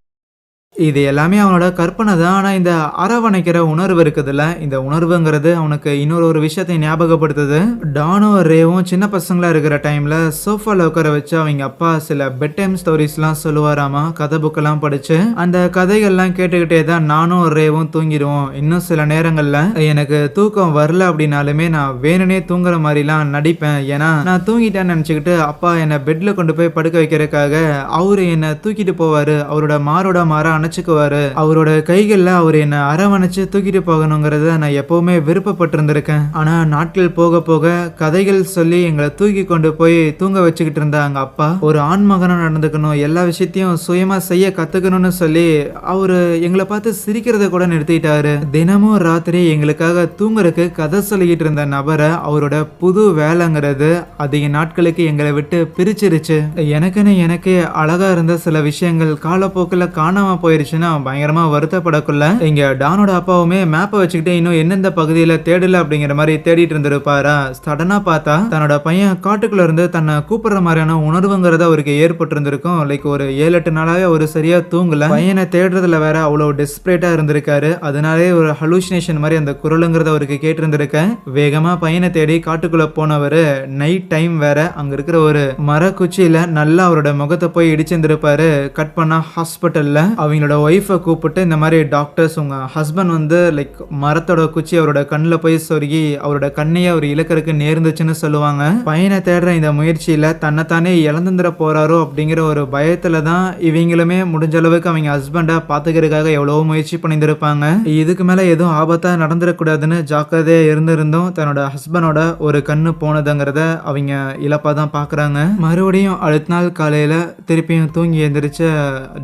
இது எல்லாமே அவனோட கற்பனை தான். ஆனால் இந்த அரவணைக்கிற உணர்வு இருக்குதுல்ல? இந்த உணர்வுங்கிறது அவனுக்கு இன்னொரு ஒரு விஷயத்தை ஞாபகப்படுத்துது. டானும் ரேவும் சின்ன பசங்களாக இருக்கிற டைமில் சோஃபாவில் உட்கார வச்சு அவங்க அப்பா சில பெட் டைம் ஸ்டோரிஸ்லாம் சொல்லுவாராமா? கதை புக்கெல்லாம் படித்து அந்த கதைகள்லாம் கேட்டுக்கிட்டே தான் நானும் ரேவும் தூங்கிடுவோம். இன்னும் சில நேரங்களில் எனக்கு தூக்கம் வரல அப்படின்னாலுமே நான் வேணுனே தூங்குற மாதிரிலாம் நடிப்பேன். ஏன்னா நான் தூங்கிட்டேன்னு நினச்சிக்கிட்டு அப்பா என்னை பெட்டில் கொண்டு போய் படுக்க வைக்கிறதுக்காக அவரு என்னை தூக்கிட்டு போவார். அவரோட மாரோட மாற அணைச்சுக்குவாரு அவரோட கைகள்ல அவர் என்னை அரவணைச்சு தூக்கிட்டு போகணுங்கிறத நான் எப்பவுமே விருப்பப்பட்டிருந்திருக்கேன். ஆனா நாட்கள் போக போக கதைகள் சொல்லி எங்களை தூக்கி கொண்டு போய் தூங்க வச்சுக்கிட்டு இருந்த எங்க அப்பா ஒரு ஆண் நடந்துக்கணும் எல்லா விஷயத்தையும் சுயமா செய்ய கத்துக்கணும்னு சொல்லி அவரு எங்களை பார்த்து சிரிக்கிறத கூட நிறுத்திட்டாரு. தினமும் ராத்திரி எங்களுக்காக தூங்குறதுக்கு கதை சொல்லிக்கிட்டு இருந்த நபரை அவரோட புது வேலைங்கிறது அதிக நாட்களுக்கு எங்களை விட்டு பிரிச்சிருச்சு. எனக்குன்னு எனக்கே அழகா இருந்த சில விஷயங்கள் காலப்போக்கில் காணாம போயிருச்சுன்னா பயங்கரமா வருத்தப்படக்குள்ள இங்க டானோட அப்பாவுமே மேப்பை வச்சுக்கிட்டு இன்னும் எந்தெந்த பகுதியில தேடல அப்படிங்கிற மாதிரி தேடிட்டு இருந்திருப்பாரா? சடனா பார்த்தா தன்னோட பையன் காட்டுக்குள்ள இருந்து தன்னை கூப்பிடுற மாதிரியான உணர்வுங்கிறது அவருக்கு ஏற்பட்டு இருந்திருக்கும் லைக் ஒரு ஏழு எட்டு நாளாவே அவர் சரியா தூங்கல. பையனை தேடுறதுல வேற அவ்வளவு டெஸ்பரேட்டா இருந்திருக்காரு. அதனாலே ஒரு ஹலூசினேஷன் மாதிரி அந்த குரலுங்கிறத அவருக்கு கேட்டிருந்திருக்க. வேகமா பையனை தேடி காட்டுக்குள்ள போனவர் நைட் டைம் வேற அங்க இருக்கிற ஒரு மரக்குச்சியில நல்லா அவரோட முகத்தை போய் இடிச்சிருந்திருப்பாரு. கட் பண்ணா ஹாஸ்பிட்டல்ல அவங்க எங்களோட ஒய்ஃபை கூப்பிட்டு இந்த மாதிரி டாக்டர்ஸ் உங்கள் ஹஸ்பண்ட் வந்து லைக் மரத்தோட குச்சி அவரோட கண்ணில் போய் சொருகி அவரோட கண்ணையே அவர் இழக்கறதுக்கு நேர்ந்துச்சுன்னு சொல்லுவாங்க. பையனை தேடுற இந்த முயற்சியில் தன்னைத்தானே இழந்துந்துட போறாரோ அப்படிங்கிற ஒரு பயத்தில் தான் இவங்களுமே முடிஞ்ச அளவுக்கு அவங்க ஹஸ்பண்டை பார்த்துக்கிறதுக்காக எவ்வளவோ முயற்சி பண்ணியிருந்திருப்பாங்க. இதுக்கு மேலே எதுவும் ஆபத்தாக நடந்துடக்கூடாதுன்னு ஜாக்கிரதையாக இருந்திருந்தும் தன்னோட ஹஸ்பண்டோட ஒரு கண்ணு போனதுங்கிறத அவங்க இழப்பாக தான் பார்க்குறாங்க மறுபடியும் அடுத்த நாள் காலையில் திருப்பியும் தூங்கி எந்திரிச்ச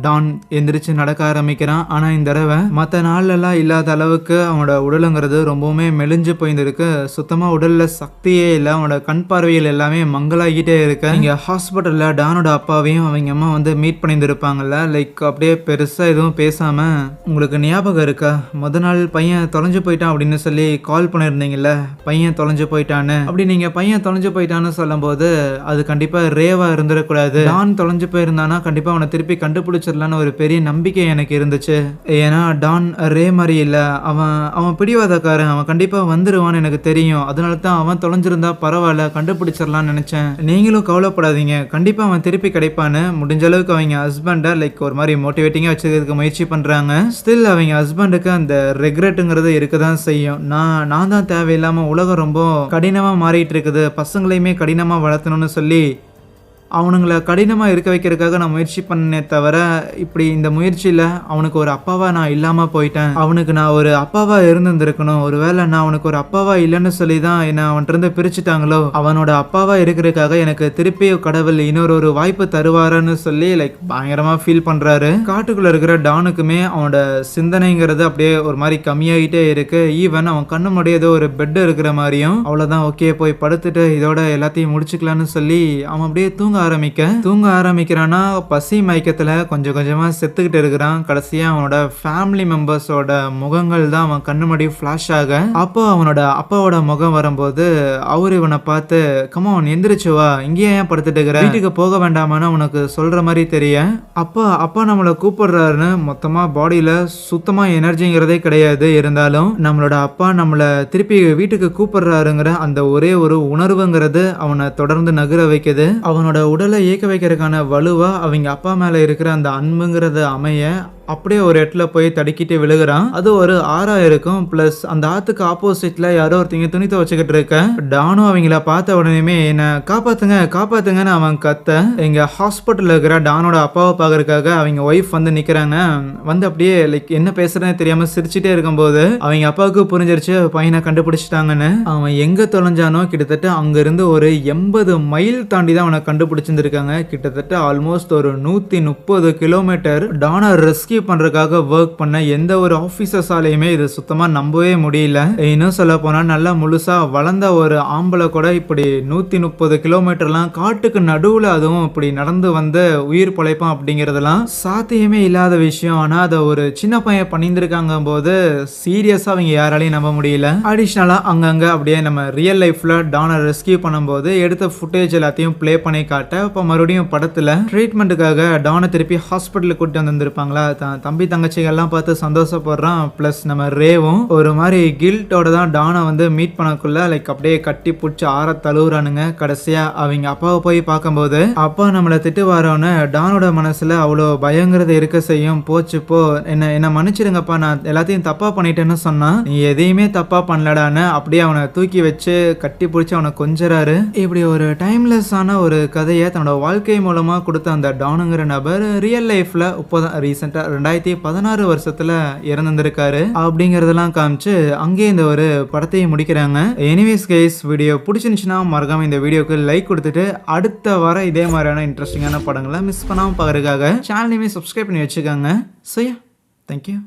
டான் எந்திரிச்சு நடக்க ஆரம்பிக்கிறான். ஆனால் இந்த தடவை மற்ற நாள்லலாம் இல்லாத அளவுக்கு அவனோட உடலுங்கிறது ரொம்பவுமே மெலிஞ்சு போயிருந்திருக்கு சுத்தமாக உடலில் சக்தியே இல்லை. அவனோட கண் பார்வையில் எல்லாமே மங்கலாகிட்டே இருக்கு. இங்கே ஹாஸ்பிட்டலில் டானோட அப்பாவையும் அவங்க அம்மா வந்து மீட் பண்ணியிருந்துருப்பாங்கல்ல லைக் அப்படியே பெருசாக எதுவும் பேசாமல் உங்களுக்கு ஞாபகம் இருக்கா? முத நாள் பையன் தொலைஞ்சு போயிட்டான் அப்படின்னு சொல்லி கால் பண்ணியிருந்தீங்கல்ல. பையன் தொலைஞ்சு போயிட்டான்னு. அப்படி நீங்கள் பையன் தொலைஞ்சு போயிட்டான்னு சொல்லும்போது அது கண்டிப்பாக ரேவாக இருந்துடக்கூடாது டான் தொலைஞ்சு போயிருந்தானா கண்டிப்பாக அவனை திருப்பி கண்டுபிடிச்சிடலான்னு ஒரு பெரிய நம்பிக்கை எனக்கு இருந்துச்சு. ஏன்னா டான் ரே மாதிரி இல்லை. அவன் அவன் பிடிவாதக்காரன். அவன் கண்டிப்பாக வந்துடுவான்னு எனக்கு தெரியும். அதனால தான் அவன் தொலைஞ்சிருந்தா பரவாயில்ல கண்டுபிடிச்சிடலான்னு நினைச்சேன். நீங்களும் கவலைப்படாதீங்க. கண்டிப்பாக அவன் திருப்பி கிடைப்பான்னு முடிஞ்ச அளவுக்கு அவங்க ஹஸ்பண்டை லைக் ஒரு மாதிரி மோட்டிவேட்டிங்காக வச்சுக்கிறதுக்கு முயற்சி பண்ணுறாங்க ஸ்டில் அவங்க ஹஸ்பண்டுக்கு அந்த ரெக்ரெட்டுங்கிறது இருக்க தான் செய்யும். நான் நான் தான் தேவையில்லாமல் உலகம் ரொம்ப கடினமாக மாறிட்டு இருக்குது. பசங்களையுமே கடினமாக வளர்த்தணும்னு சொல்லி அவனுங்களை கடினமாக இருக்க வைக்கிறதுக்காக நான் முயற்சி பண்ணே தவிர இப்படி இந்த முயற்சியில் அவனுக்கு ஒரு அப்பாவாக நான் இல்லாமல் போயிட்டேன். அவனுக்கு நான் ஒரு அப்பாவாக இருந்திருந்திருக்கணும். ஒரு வேளை நான் அவனுக்கு ஒரு அப்பாவாக இல்லைன்னு சொல்லி தான் என்னை அவன்கிட்ட பிரிச்சுட்டாங்களோ அவனோட அப்பாவாக இருக்கிறதுக்காக எனக்கு திருப்பி கடவுள் இன்னொரு ஒரு வாய்ப்பு தருவாரன்னு சொல்லி லைக் பயங்கரமாக ஃபீல் பண்ணுறாரு காட்டுக்குள்ளே இருக்கிற டானுக்குமே அவனோட சிந்தனைங்கிறது அப்படியே ஒரு மாதிரி கம்மியாகிட்டே இருக்கு. ஈவன் அவன் கண்ணு முன்னாடி ஏதோ ஒரு பெட் இருக்கிற மாதிரியும் அவ்வளோதான் ஓகே போய் படுத்துட்டு இதோட எல்லாத்தையும் முடிச்சுக்கலான்னு சொல்லி அவன் அப்படியே தூங்க ஆரம்பிக்க தூங்க ஆரம்பிக்கிறான்னா பசி மயக்கத்தில் கொஞ்சம் கொஞ்சமாக செத்துக்கிட்டு இருக்கிறான். கடைசியாக அவனோட ஃபேமிலி மெம்பர்ஸோட முகங்கள் தான் அவன் கண்ணு மடி ஃப்ளாஷ் ஆக அப்போ அவனோட அப்பாவோட முகம் வரும்போது அவர் இவனை பார்த்து கமா அவன் எந்திரிச்சு வா. இங்கேயே ஏன் படுத்துட்டு இருக்கிற? வீட்டுக்கு போக வேண்டாமான்னு உனக்கு சொல்கிற மாதிரி தெரிய அப்பா அப்பா நம்மளை கூப்பிடுறாருன்னு மொத்தமாக பாடியில் சுத்தமாக எனர்ஜிங்கிறதே கிடையாது. இருந்தாலும் நம்மளோட அப்பா நம்மளை திருப்பி வீட்டுக்கு கூப்பிடுறாருங்கிற அந்த ஒரே ஒரு உணர்வுங்கிறது அவனை தொடர்ந்து நகர வைக்குது. அவனோட உடலை இயக்க வைக்கிறதுக்கான வலுவாக அவங்க அப்பா மேலே இருக்கிற அந்த அன்புங்கிறத அமைய அப்படியே ஒரு இடத்துல போய் தடுக்கிட்டு விழுகிறான். அது ஒரு ஆறா இருக்கும். பிளஸ் அந்த ஆத்துக்கு ஆப்போசிட்ல யாரோ ஒருத்தங்க துணி துவச்சுக்கிட்டு இருக்க. டானும் அவங்கள பார்த்த உடனேமே என்ன காப்பாத்துங்க காப்பாத்துங்கன்னு அவன் கத்த. எங்க ஹாஸ்பிட்டல் இருக்கிற டானோட அப்பாவை பாக்குறதுக்காக அவங்க ஒய்ஃப் வந்து நிக்கிறாங்க. வந்து அப்படியே லைக் என்ன பேசுறேன்னு தெரியாம சிரிச்சுட்டே இருக்கும்போது அவங்க அப்பாவுக்கு புரிஞ்சிருச்சு பையனை கண்டுபிடிச்சிட்டாங்கன்னு. அவன் எங்க தொலைஞ்சானோ கிட்டத்தட்ட அங்க இருந்து ஒரு எண்பது மைல் தாண்டி தான் அவனை கண்டுபிடிச்சிருந்திருக்காங்க. கிட்டத்தட்ட ஆல்மோஸ்ட் ஒரு நூத்தி முப்பது கிலோமீட்டர் டானா ரெஸ்கியூ பண்றதுக்காக ஒர்க் பண்ண எந்த ஒரு ஆஃபீஸர்ஸாலையுமே இது சுத்தமாக நம்பவே முடியல. இன்னும் சொல்ல போனால் நல்லா முழுசாக வளர்ந்த ஒரு ஆம்பளை கூட இப்படி நூற்றி முப்பது கிலோமீட்டர்லாம் காட்டுக்கு நடுவில் அதுவும் இப்படி நடந்து வந்து உயிர் பிழைப்பான் அப்படிங்கிறதுலாம் சாத்தியமே இல்லாத விஷயம். ஆனால் அதை ஒரு சின்ன பையன் பண்ணியிருந்துருக்காங்க போது சீரியஸாக அவங்க யாராலையும் நம்ப முடியல. அடிஷ்னலாக அங்கங்கே அப்படியே நம்ம ரியல் லைஃப்பில் டானை ரெஸ்கியூ பண்ணும்போது எடுத்த ஃபுட்டேஜ் எல்லாத்தையும் ப்ளே பண்ணி காட்ட இப்போ மறுபடியும் படத்தில் ட்ரீட்மெண்ட்டுக்காக டானை திருப்பி ஹாஸ்பிட்டலுக்கு கூட்டிட்டு வந்திருப்பாங்களா தம்பி தங்கச்சிகள்லாம் பார்த்து சந்தோஷப்படுறான். ப்ளஸ் நம்ம ரேவும் ஒரு மாதிரி கில்ட்டோட தான் டானை வந்து மீட் பண்ணக்குள்ள லைக் அப்படியே கட்டி பிடிச்சி ஆற தழுவுறானுங்க. கடைசியாக அவங்க அப்பாவை போய் பார்க்கும்போது அப்பா நம்மளை திட்டு வரோன்னு டானோட மனசில் அவ்வளோ பயங்கிறது இருக்க செய்யும். போச்சு போ. என்ன என்ன மன்னிச்சிடுங்கப்பா நான் எல்லாத்தையும் தப்பாக பண்ணிட்டேன்னு சொன்னான் நீ எதையுமே தப்பாக பண்ணலடான்னு அப்படியே அவனை தூக்கி வச்சு கட்டி பிடிச்சி அவனை கொஞ்சறாரு. இப்படி ஒரு டைம்லெஸ்ஸான ஒரு கதையை தன்னோட வாழ்க்கை மூலமாக கொடுத்த அந்த டானுங்கிற நபர் ரியல் லைஃப்பில் இப்போதான் ரீசெண்டாக ரெண்டாயிரத்தி பதினாறு வருஷத்துல இறந்துருக்காரு அப்படிங்கறதெல்லாம் காமிச்சு அங்கேயே இந்த ஒரு படத்தையும் முடிக்கிறாங்க. எனிவேஸ் கைஸ் வீடியோ பிடிச்சிருந்துச்சுன்னா மறக்காம இந்த வீடியோக்கு லைக் கொடுத்துட்டு அடுத்த வர இதே மாதிரியான இன்ட்ரெஸ்டிங்கான படங்களை மிஸ் பண்ணாமல் பார்க்கறதுக்காக சேனலையுமே சப்ஸ்கிரைப் பண்ணி வச்சுக்கோங்க. So yeah thank you